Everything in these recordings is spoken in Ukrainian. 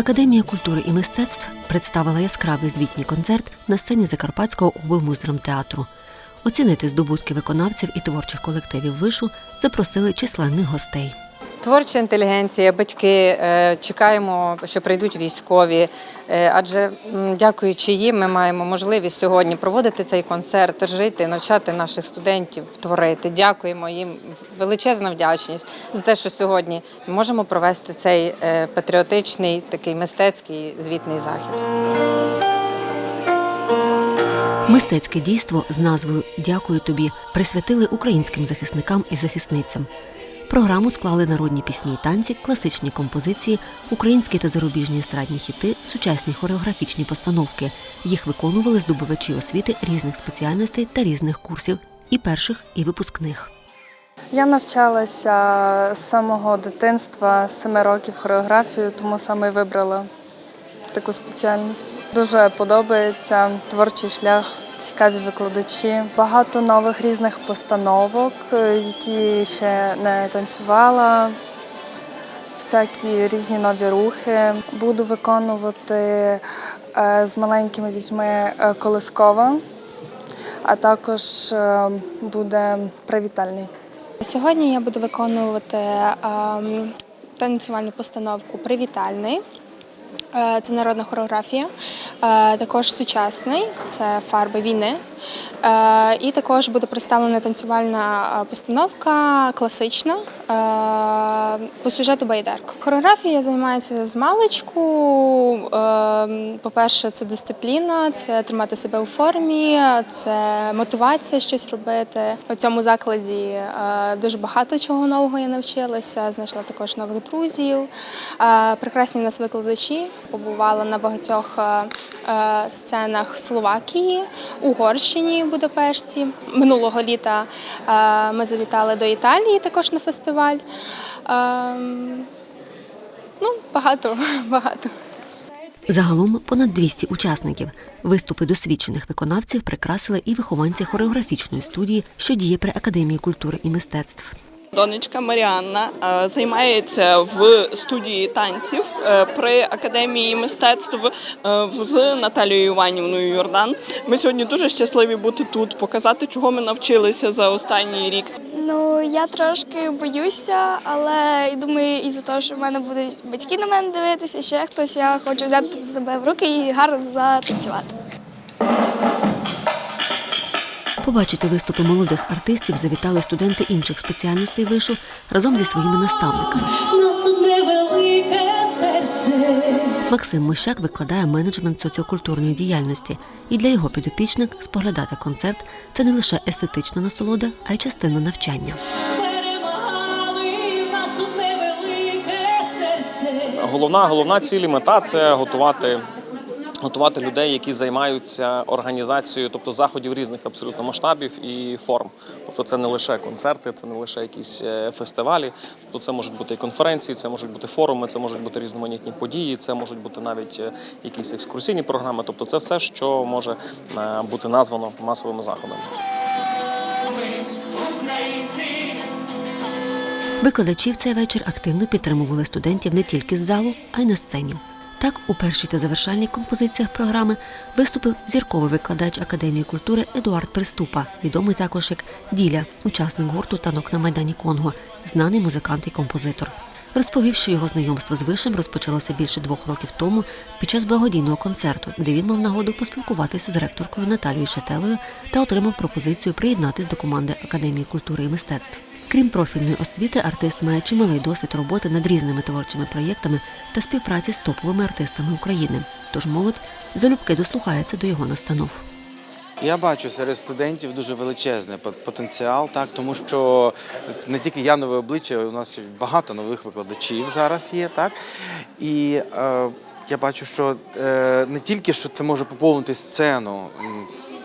Академія культури і мистецтв представила яскравий звітній концерт на сцені Закарпатського облмуздрамтеатру. Оцінити здобутки виконавців і творчих колективів вишу запросили численних гостей. Творча інтелігенція, батьки е, чекаємо, що прийдуть військові. е, Адже дякуючи їм, ми маємо можливість сьогодні проводити цей концерт, жити, навчати наших студентів творити. Дякуємо їм. Величезна вдячність за те, що сьогодні ми можемо провести цей е, патріотичний, такий мистецький звітний захід. Мистецьке дійство з назвою Дякую тобі присвятили українським захисникам і захисницям. Програму склали народні пісні й танці, класичні композиції, українські та зарубіжні естрадні хіти, сучасні хореографічні постановки. Їх виконували здобувачі освіти різних спеціальностей та різних курсів, і перших, і випускних. Я навчалася з самого дитинства, з семи років хореографію, тому саме і вибрала таку спеціальність. Дуже подобається творчий шлях, цікаві викладачі, багато нових різних постановок, е, які ще не танцювала. Всякі різні нові рухи. Буду виконувати е, з маленькими дітьми е, колискова, а також буде привітальний. Сьогодні я буду виконувати ем, танцювальну постановку Привітальний. Е, Це народна хореографія, Е, також сучасний це фарби війни. Е, І також буде представлена танцювальна е, постановка класична е, по сюжету Байдарка. Хореографія займається з маличку. По-перше, це дисципліна, це тримати себе у формі, це мотивація щось робити. У цьому закладі дуже багато чого нового я навчилася. Знайшла також нових друзів. Прекрасні в нас викладачі. Побувала на багатьох сценах Словакії, Угорщині, в Будапешті. Минулого літа е, ми завітали до Італії також на фестиваль. Ем, Ну, багато, багато. Загалом понад 200 учасників. Виступи досвідчених виконавців прикрасили і вихованці хореографічної студії, що діє при Академії культури і мистецтв. Донечка Маріанна е, займається в студії танців е, при академії мистецтв е, з Наталією Іванівною Йордан. Ми сьогодні дуже щасливі бути тут, показати, чого ми навчилися за останній рік. Ну, я трошки боюся, але думаю, із-за того, що в мене будуть батьки на мене дивитися, ще хтось, я хочу взяти себе в руки і гарно затанцювати. Побачити виступи молодих артистів завітали студенти інших спеціальностей вишу разом зі своїми наставниками. нас одне велике серце. Максим Мощак викладає менеджмент соціокультурної діяльності, і для його підопічних споглядати концерт це не лише естетична насолода, а й частина навчання. Перемагали в нас велике серце. Головна, головна ціль і мета це готувати. Готувати людей, які займаються організацією, тобто заходів різних абсолютно масштабів і форм. Тобто це не лише концерти, це не лише якісь е, фестивалі. Тобто це можуть бути і конференції, це можуть бути форуми, це можуть бути різноманітні події, це можуть бути навіть е, якісь екскурсійні програми. Тобто це все, що може е, бути названо масовими заходами. Викладачі в цей вечір активно підтримували студентів не тільки з залу, а й на сцені. Так, у першій та завершальній композиціях програми виступив зірковий викладач Академії культури Едуард Приступа, відомий також як Діля, учасник гурту танок на майдані Конго, знаний музикант і композитор. Розповів, що його знайомство з вишем розпочалося більше двох років тому під час благодійного концерту, де він мав нагоду поспілкуватися з ректоркою Наталією Шетелою та отримав пропозицію приєднатись до команди Академії культури і мистецтв. Крім профільної освіти, артист має чималий досвід роботи над різними творчими проєктами та співпраці з топовими артистами України. Тож молодь залюбки дослухається до його настанов. Я бачу серед студентів дуже величезний потенціал, так тому що не тільки я нове обличчя, у нас багато нових викладачів зараз є, так і е, я бачу, що е, не тільки що це може поповнити сцену.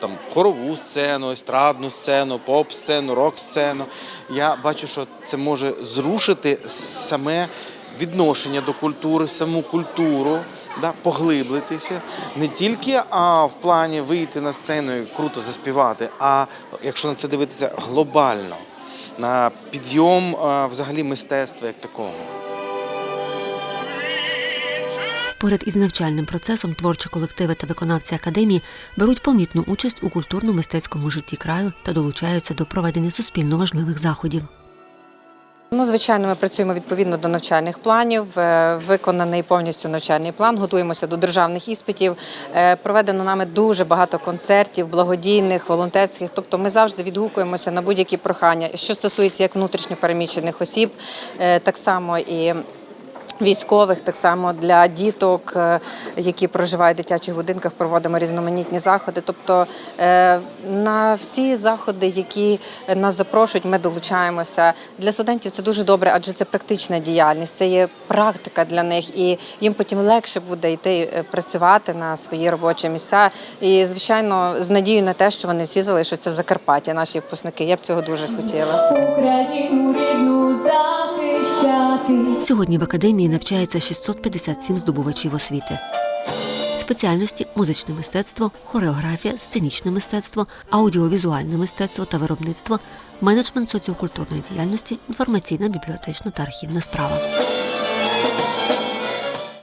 Там хорову сцену, естрадну сцену, поп-сцену, рок-сцену. Я бачу, що це може зрушити саме відношення до культури, саму культуру, да, поглиблитися не тільки а, в плані вийти на сцену і круто заспівати, а якщо на це дивитися глобально, на підйом а, взагалі мистецтва як такого. Поряд із навчальним процесом творчі колективи та виконавці академії беруть помітну участь у культурно-мистецькому житті краю та долучаються до проведення суспільно важливих заходів. Ну, звичайно, ми працюємо відповідно до навчальних планів. Е, Виконаний повністю навчальний план. Готуємося до державних іспитів. Е, Проведено нами дуже багато концертів, благодійних, волонтерських. Тобто, ми завжди відгукуємося на будь-які прохання. Що стосується як внутрішньо переміщених осіб, е, так само і. Військових так само для діток, е, які проживають в дитячих будинках, проводимо різноманітні заходи. Тобто е, на всі заходи, які нас запрошують, ми долучаємося. Для студентів це дуже добре, адже це практична діяльність, це є практика для них, і їм потім легше буде йти е, працювати на свої робочі місця. І звичайно, з надією на те, що вони всі залишаться в Закарпатті, наші випускники. Я б цього дуже хотіла. Україну рідну захищати. Сьогодні в академії навчається 657 здобувачів освіти. Спеціальності музичне мистецтво, хореографія, сценічне мистецтво, аудіовізуальне мистецтво та виробництво, менеджмент соціокультурної діяльності, інформаційна, бібліотечна та архівна справа.